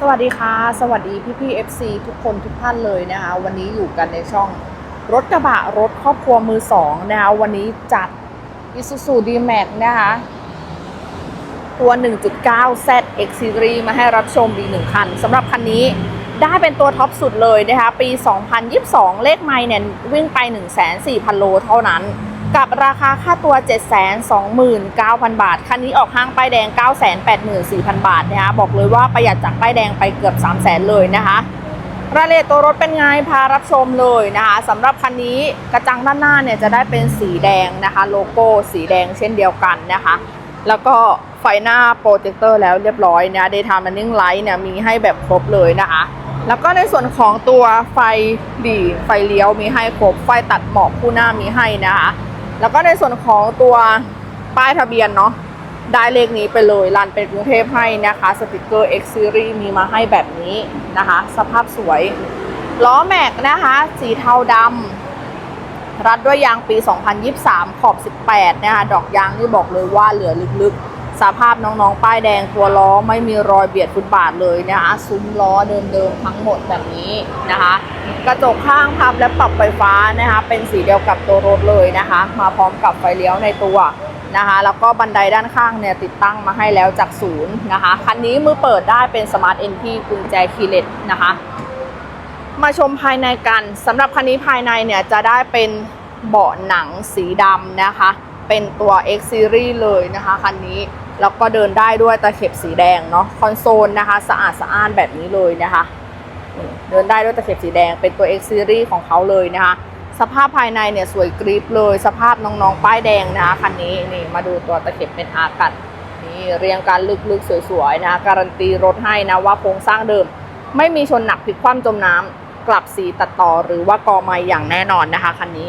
สวัสดีค่ะ สวัสดีพี่พี่ FC ทุกคนทุกท่านเลยนะคะ วันนี้อยู่กันในช่องรถกระบะรถครอบครัวมือสองนะคะวันนี้จัด Isuzu D-Max นะคะ ตัว 1.9 Z X Series มาให้รับชมอีหนึ่งคันสำหรับคันนี้ได้เป็นตัวท็อปสุดเลยนะคะ ปี 2022 เลขไม่เนี่ยวิ่งไป104,000 โลเท่านั้น กับราคาค่าตัว 729,000 บาท คันนี้ออกห้างป้ายแดง 984,000 บาทนะคะบอกเลยว่าประหยัดจากป้ายแดงไปเกือบ 300,000 เลยนะคะรายละเอียดตัวรถเป็นไงพารับชมเลยนะคะสำหรับคันนี้กระจังด้านหน้าเนี่ยจะได้เป็นสีแดงนะคะ โลโก้สีแดงเช่นเดียวกันนะคะ แล้วก็ไฟหน้าโปรเจคเตอร์แล้วเรียบร้อยนะ Daytime Running Light เนี่ยมีให้แบบครบเลยนะคะ แล้วก็ในส่วนของตัวไฟดีไฟเลี้ยวมีให้ครบ ไฟตัดหมอกคู่หน้ามีให้นะคะ แล้วก็ในส่วนของตัวป้ายทะเบียนเนาะได้เลขนี้ไปเลยรันเป็นกรุงเทพให้นะคะสติกเกอร์ X Series มีมาให้แบบนี้นะคะ สภาพสวย ล้อแม็กนะคะ สีเทาดำรัดด้วยยางปี 2023 ขอบ 18 นะคะ ดอกยางนี่บอกเลยว่าเหลือลึกๆ สภาพน้องๆ ป้ายแดงตัวล้อไม่มีรอยเบียดฟุตบาทเลยนะคะซุ้มล้อเดิมๆทั้งหมดแบบนี้นะคะ กระจกข้างพับและปรับไฟฟ้านะคะ เป็นสีเดียวกับตัวรถเลยนะคะ มาพร้อมกับไฟเลี้ยวในตัวนะคะแล้วก็บันไดด้านข้างเนี่ยติดตั้งมาให้แล้วจากศูนย์นะคะ คันนี้มือเปิดได้เป็นสมาร์ทเอ็นพีกุญแจคีเลสนะคะ มาชมภายในกันสำหรับคันนี้ภายในเนี่ยจะได้เป็นเบาะหนังสีดำนะคะ เป็นตัว X Series เลยนะคะคันนี้ แล้วก็เดินได้ด้วยตะเข็บสีแดงเนาะคอนโซลนะคะ สะอาดสะอ้านแบบนี้เลยนะคะ เดินได้ด้วยตะเข็บสีแดงเป็นตัว X Series ของเขาเลยนะคะ สภาพภายในเนี่ยสวยกริบเลย สภาพน้องๆ ป้ายแดงนะคะคันนี้นี่มาดูตัวตะเข็บเป็นอากันนี่เรียงกันลึกๆ สวยๆนะคะการันตีรถให้นะว่าโครงสร้างเดิม ไม่มีชนหนักพลิกคว่ำจมน้ำกลับสีตัดต่อหรือว่ากอไม้อย่างแน่นอนนะคะคันนี้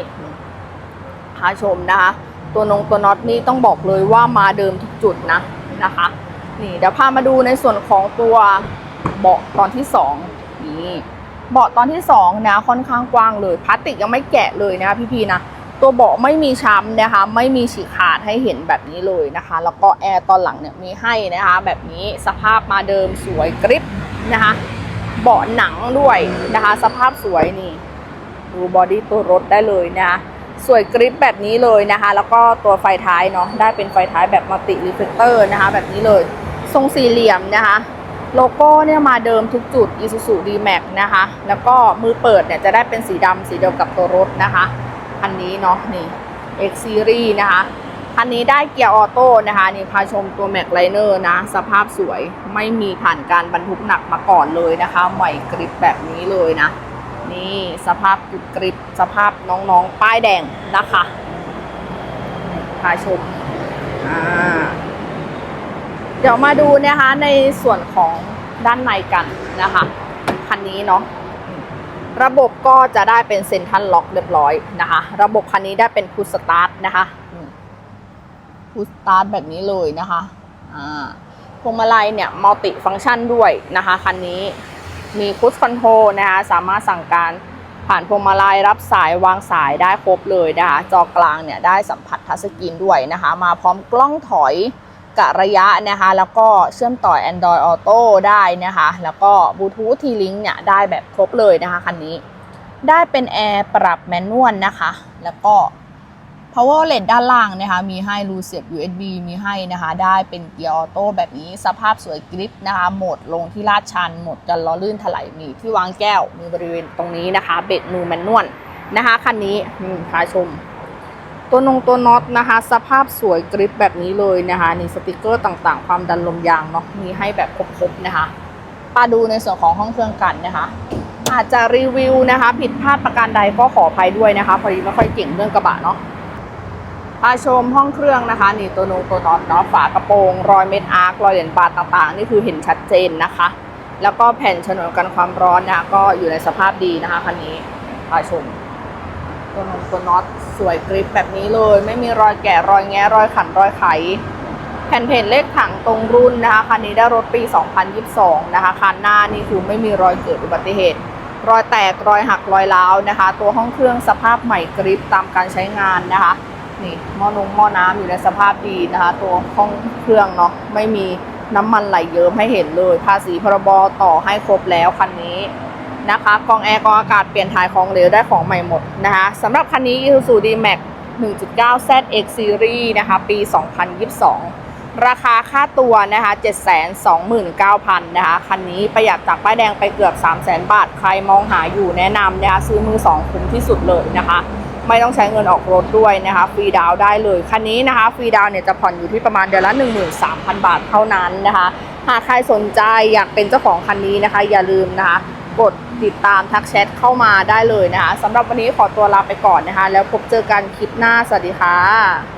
พาชมนะคะ ตัวนงตัวน็อตนี่ต้องบอกเลยว่ามาเดิมทุกจุดนะนะคะ นี่เดี๋ยวพามาดูในส่วนของตัวเบาะตอนที่สองนี่เบาะตอนที่สองนะค่อนข้างกว้างเลยพลาสติกยังไม่แกะเลยนะพี่ๆนะตัวเบาะไม่มีช้ำนะคะ ไม่มีฉีกขาดให้เห็นแบบนี้เลยนะคะ แล้วก็แอร์ตอนหลังเนี่ยมีให้นะคะ แบบนี้สภาพมาเดิมสวยกริบนะคะเบาะหนังด้วยนะคะ สภาพสวยนี่ ดูบอดี้ตัวรถได้เลยนะคะ สวยกริปแบบนี้เลยนะคะ แล้วก็ตัวไฟท้ายเนาะได้เป็นไฟท้ายแบบมัลติรีเฟลเตอร์นะคะ แบบนี้เลย ทรงสี่เหลี่ยมนะคะ โลโก้เนี่ยมาเดิมทุกจุด Isuzu D-Max นะคะ แล้วก็มือเปิดเนี่ยจะได้เป็นสีดำสีเดียวกับตัวรถนะคะคันนี้เนาะนี่ X Series นะคะคันนี้ได้เกียร์ออโต้นะคะนี่พาชมตัว Max Liner นะ สภาพสวยไม่มีผ่านการบรรทุกหนักมาก่อนเลยนะคะ ใหม่กริปแบบนี้เลยนะ นี่สภาพกริบสภาพน้องๆ ป้ายแดงนะคะพาชมอ่าเดี๋ยวมาดูนะคะในส่วนของด้านในกันนะคะ คันนี้เนาะระบบก็จะได้เป็นเซ็นทรัลล็อกเรียบร้อยนะคะ ระบบคันนี้ได้เป็นพุชสตาร์ทนะคะพุชสตาร์ทแบบนี้เลยนะคะอ่าพวงมาลัยเนี่ยมัลติฟังก์ชันด้วยนะคะคันนี้ มีคุชคอนโทรนะคะสามารถสั่งการผ่านพวงมาลัยรับสายวางสายได้ครบเลยนะคะจอกลางเนี่ยได้สัมผัสทัชสกรีนด้วยนะคะ มาพร้อมกล้องถอยกะระยะนะคะ แล้วก็เชื่อมต่อ Android Auto ได้นะคะ แล้วก็บลูทูธทีลิงเนี่ยได้แบบครบเลยนะคะคันนี้ ได้เป็นแอร์ปรับแมนนวลนะคะ แล้วก็ power LED ด้านล่างนะคะ มีให้รูเสียบ USB มีให้นะคะ ได้เป็นเกียร์ออโต้แบบนี้ สภาพสวยกริปนะคะ โหมดลงที่ลาดชัน โหมดกันล้อลื่นถลายมีที่วางแก้ว มีบริเวณตรงนี้นะคะ เบ็ดมือแมนนวลนะคะ คันนี้อืมพาชม ตัวนงตัวน็อตนะคะ สภาพสวยกริปแบบนี้เลยนะคะ นี่สติกเกอร์ต่างๆ ความดันลมยางเนาะ มีให้แบบครบๆนะคะมาดูในส่วนของห้องเครื่องกันนะคะอาจจะรีวิวนะคะ ผิดพลาดประการใดก็ขออภัยด้วยนะคะ พอดีไม่ค่อยเก่งเรื่องกระบะเนาะ พาชมห้องเครื่องนะคะ นี่ตัวนงตัวน็อตเนาะฝากระโปรงรอยเม็ดอาร์ครอยเหรียญบาทต่างๆ นี่คือเห็นชัดเจนนะคะ แล้วก็แผ่นฉนวนกันความร้อนนะคะก็อยู่ในสภาพดีนะคะคันนี้พาชม ตัวนงตัวน็อตสวยกริปแบบนี้เลย ไม่มีรอยแกะรอยแงะรอยขันรอยไข แผ่นเพจเลขถังตรงรุ่นนะคะคันนี้ได้รถปี 2022 นะคะคันหน้านี่คือไม่มีรอยเกิดอุบัติเหตุรอยแตกรอยหักรอยร้าวนะคะ ตัวห้องเครื่องสภาพใหม่กริปตามการใช้งานนะคะ นี่หม้อนงหม้อน้ำอยู่ในสภาพดีนะคะ ตัวห้องเครื่องเนาะไม่มีน้ำมันไหลเยิ้มให้เห็นเลย ภาษีพรบต่อให้ครบแล้วคันนี้นะคะกองแอร์กองอากาศเปลี่ยนถ่ายของเหลวได้ของใหม่หมดนะคะสำหรับคันนี้ Isuzu D-Max 1.9 ZX Series นะคะ ปี 2022 ราคาค่าตัวนะคะ 729,000 นะคะ คันนี้ประหยัดจากป้ายแดงไปเกือบ 300,000 บาท ใครมองหาอยู่แนะนำนะคะซื้อมือ 2 คุ้มที่สุดเลยนะคะ ไม่ต้องใช้เงินออกรถด้วยนะคะฟรีดาวได้เลย คันนี้นะคะฟรีดาวเนี่ยจะผ่อนอยู่ที่ประมาณเดือนละ 13,000 บาทเท่านั้นนะคะ หากใครสนใจอยากเป็นเจ้าของคันนี้นะคะ อย่าลืมนะคะ กดติดตามทักแชทเข้ามาได้เลยนะคะสำหรับวันนี้ขอตัวลาไปก่อนนะคะ แล้วพบเจอกันคลิปหน้าสวัสดีค่ะ